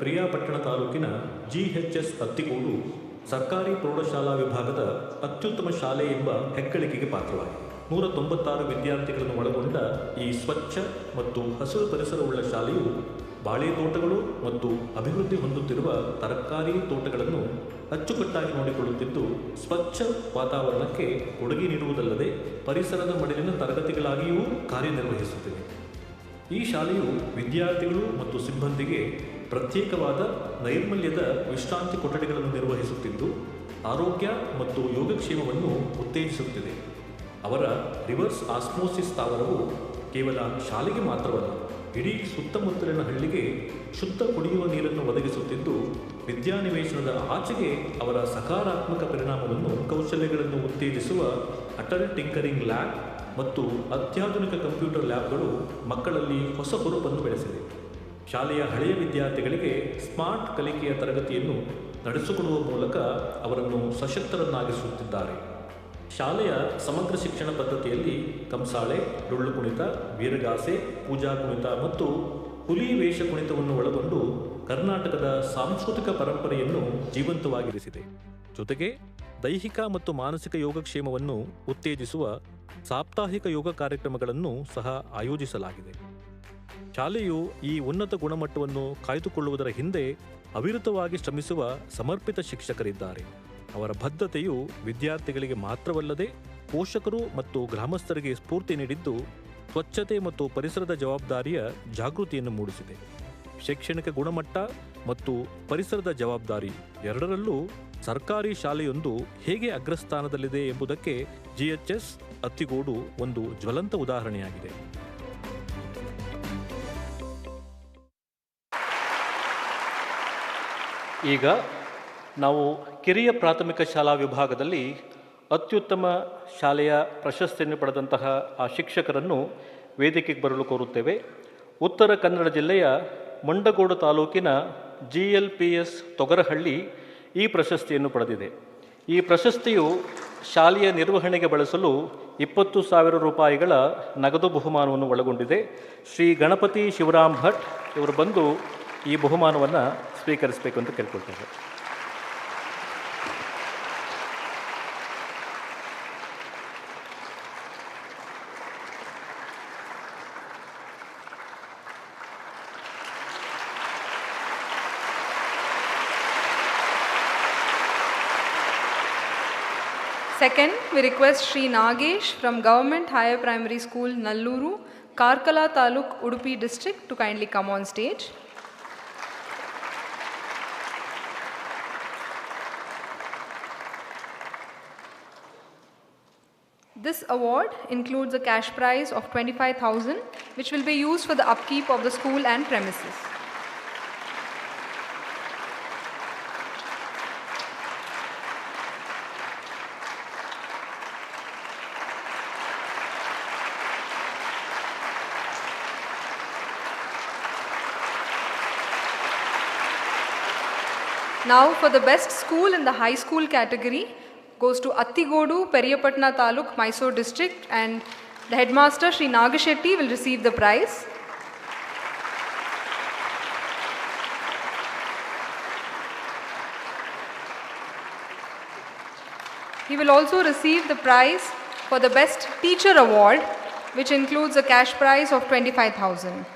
ಪ್ರಿಯಾಪಟ್ಟಣ ತಾಲೂಕಿನ ಜಿಎಚ್ಎಸ್ ಹತ್ತಿಗೋಡು ಸರ್ಕಾರಿ ಪ್ರೌಢಶಾಲಾ ವಿಭಾಗದ ಅತ್ಯುತ್ತಮ ಶಾಲೆ ಎಂಬ ಹೆಗ್ಗಳಿಕೆಗೆ ಪಾತ್ರವಾಗಿದೆ. ನೂರ ತೊಂಬತ್ತಾರು ವಿದ್ಯಾರ್ಥಿಗಳನ್ನು ಒಳಗೊಂಡ ಈ ಸ್ವಚ್ಛ ಮತ್ತು ಹಸಿರು ಪರಿಸರವುಳ್ಳ ಶಾಲೆಯು ಬಾಳೆ ತೋಟಗಳು ಮತ್ತು ಅಭಿವೃದ್ಧಿ ಹೊಂದುತ್ತಿರುವ ತರಕಾರಿ ತೋಟಗಳನ್ನು ಅಚ್ಚುಕಟ್ಟಾಗಿ ನೋಡಿಕೊಳ್ಳುತ್ತಿದ್ದು, ಸ್ವಚ್ಛ ವಾತಾವರಣಕ್ಕೆ ಕೊಡುಗೆ ನೀಡುವುದಲ್ಲದೆ ಪರಿಸರದ ಮಡಿಲಿನ ತರಗತಿಗಳಾಗಿಯೂ ಕಾರ್ಯನಿರ್ವಹಿಸುತ್ತಿದೆ ಈ ಶಾಲೆಯು ವಿದ್ಯಾರ್ಥಿಗಳು ಮತ್ತು ಸಿಬ್ಬಂದಿಗೆ ಪ್ರತ್ಯೇಕವಾದ ನೈರ್ಮಲ್ಯದ ವಿಶ್ರಾಂತಿ ಕೊಠಡಿಗಳನ್ನು ನಿರ್ವಹಿಸುತ್ತಿದ್ದು, ಆರೋಗ್ಯ ಮತ್ತು ಯೋಗಕ್ಷೇಮವನ್ನು ಉತ್ತೇಜಿಸುತ್ತಿದೆ. ಅವರ ರಿವರ್ಸ್ ಆಸ್ಮೋಸಿಸ್ ಸ್ಥಾವರವು ಕೇವಲ ಶಾಲೆಗೆ ಮಾತ್ರವಲ್ಲ, ಇಡೀ ಸುತ್ತಮುತ್ತಲಿನ ಹಳ್ಳಿಗೆ ಶುದ್ಧ ಕುಡಿಯುವ ನೀರನ್ನು ಒದಗಿಸುತ್ತಿದ್ದು, ವಿದ್ಯಾನಿವೇಶನದ ಆಚೆಗೆ ಅವರ ಸಕಾರಾತ್ಮಕ ಪರಿಣಾಮವನ್ನು ಕೌಶಲ್ಯಗಳನ್ನು ಉತ್ತೇಜಿಸುವ ಅಟಲ್ ಟಿಂಕರಿಂಗ್ ಲ್ಯಾಬ್ ಮತ್ತು ಅತ್ಯಾಧುನಿಕ ಕಂಪ್ಯೂಟರ್ ಲ್ಯಾಬ್ಗಳು ಮಕ್ಕಳಲ್ಲಿ ಹೊಸ ಹುರುಪನ್ನು ಬೆಳೆಸಿದೆ. ಶಾಲೆಯ ಹಳೆಯ ವಿದ್ಯಾರ್ಥಿಗಳಿಗೆ ಸ್ಮಾರ್ಟ್ ಕಲಿಕೆಯ ತರಗತಿಯನ್ನು ನಡೆಸಿಕೊಡುವ ಮೂಲಕ ಅವರನ್ನು ಸಶಕ್ತರನ್ನಾಗಿಸುತ್ತಿದ್ದಾರೆ. ಶಾಲೆಯ ಸಮಗ್ರ ಶಿಕ್ಷಣ ಪದ್ಧತಿಯಲ್ಲಿ ಕಂಸಾಳೆ, ಡೊಳ್ಳು ಕುಣಿತ ವೀರಗಾಸೆ ಪೂಜಾ ಕುಣಿತ ಮತ್ತು ಹುಲಿ ವೇಷ ಕುಣಿತವನ್ನು ಒಳಗೊಂಡು ಕರ್ನಾಟಕದ ಸಾಂಸ್ಕೃತಿಕ ಪರಂಪರೆಯನ್ನು ಜೀವಂತವಾಗಿರಿಸಿದೆ. ಜೊತೆಗೆ ದೈಹಿಕ ಮತ್ತು ಮಾನಸಿಕ ಯೋಗಕ್ಷೇಮವನ್ನು ಉತ್ತೇಜಿಸುವ ಸಾಪ್ತಾಹಿಕ ಯೋಗ ಕಾರ್ಯಕ್ರಮಗಳನ್ನು ಸಹ ಆಯೋಜಿಸಲಾಗಿದೆ. ಶಾಲೆಯು ಈ ಉನ್ನತ ಗುಣಮಟ್ಟವನ್ನು ಕಾಯ್ದುಕೊಳ್ಳುವುದರ ಹಿಂದೆ ಅವಿರತವಾಗಿ ಶ್ರಮಿಸುವ ಸಮರ್ಪಿತ ಶಿಕ್ಷಕರಿದ್ದಾರೆ. ಅವರ ಬದ್ಧತೆಯು ವಿದ್ಯಾರ್ಥಿಗಳಿಗೆ ಮಾತ್ರವಲ್ಲದೆ ಪೋಷಕರು ಮತ್ತು ಗ್ರಾಮಸ್ಥರಿಗೆ ಸ್ಫೂರ್ತಿ ನೀಡಿದ್ದು ಸ್ವಚ್ಛತೆ ಮತ್ತು ಪರಿಸರದ ಜವಾಬ್ದಾರಿಯ ಜಾಗೃತಿಯನ್ನು ಮೂಡಿಸಿದೆ. ಶೈಕ್ಷಣಿಕ ಗುಣಮಟ್ಟ ಮತ್ತು ಪರಿಸರದ ಜವಾಬ್ದಾರಿ ಎರಡರಲ್ಲೂ ಸರ್ಕಾರಿ ಶಾಲೆಯೊಂದು ಹೇಗೆ ಅಗ್ರಸ್ಥಾನದಲ್ಲಿದೆ ಎಂಬುದಕ್ಕೆ ಜಿಎಚ್ಎಸ್ ಅತ್ತಿಗೋಡು ಒಂದು ಜ್ವಲಂತ ಉದಾಹರಣೆಯಾಗಿದೆ. ಈಗ ನಾವು ಕಿರಿಯ ಪ್ರಾಥಮಿಕ ಶಾಲಾ ವಿಭಾಗದಲ್ಲಿ ಅತ್ಯುತ್ತಮ ಶಾಲೆಯ ಪ್ರಶಸ್ತಿಯನ್ನು ಪಡೆದಂತಹ ಆ ಶಿಕ್ಷಕರನ್ನು ವೇದಿಕೆಗೆ ಬರಲು ಕೋರುತ್ತೇವೆ. ಉತ್ತರ ಕನ್ನಡ ಜಿಲ್ಲೆಯ ಮಂಡಗೋಡು ತಾಲೂಕಿನ G L P S Thogarahalli ಈ ಪ್ರಶಸ್ತಿಯನ್ನು ಪಡೆದಿದೆ. ಈ ಪ್ರಶಸ್ತಿಯು ಶಾಲೆಯ ನಿರ್ವಹಣೆಗೆ ಬಳಸಲು ಇಪ್ಪತ್ತು ಸಾವಿರ ರೂಪಾಯಿಗಳ ನಗದು ಬಹುಮಾನವನ್ನು ಒಳಗೊಂಡಿದೆ. ಶ್ರೀ ಗಣಪತಿ ಶಿವರಾಮ್ ಭಟ್ ಇವರು ಬಂದು ಈ ಬಹುಮಾನವನ್ನು ಸ್ವೀಕರಿಸಬೇಕು ಅಂತ ಕೇಳ್ಕೊಳ್ತೇವೆ second we request Shri Nagesh from government higher primary school Nallur Karkala taluk Udupi district to kindly come on stage This award includes a cash prize of 25,000 which will be used for the upkeep of the school and premises. Now for the best school in the high school category goes to Attigodu, Periyapatna Taluk, Mysore district and the headmaster Sri Nagashetty will receive the prize. He will also receive the prize for the best teacher award which includes a cash prize of 25,000.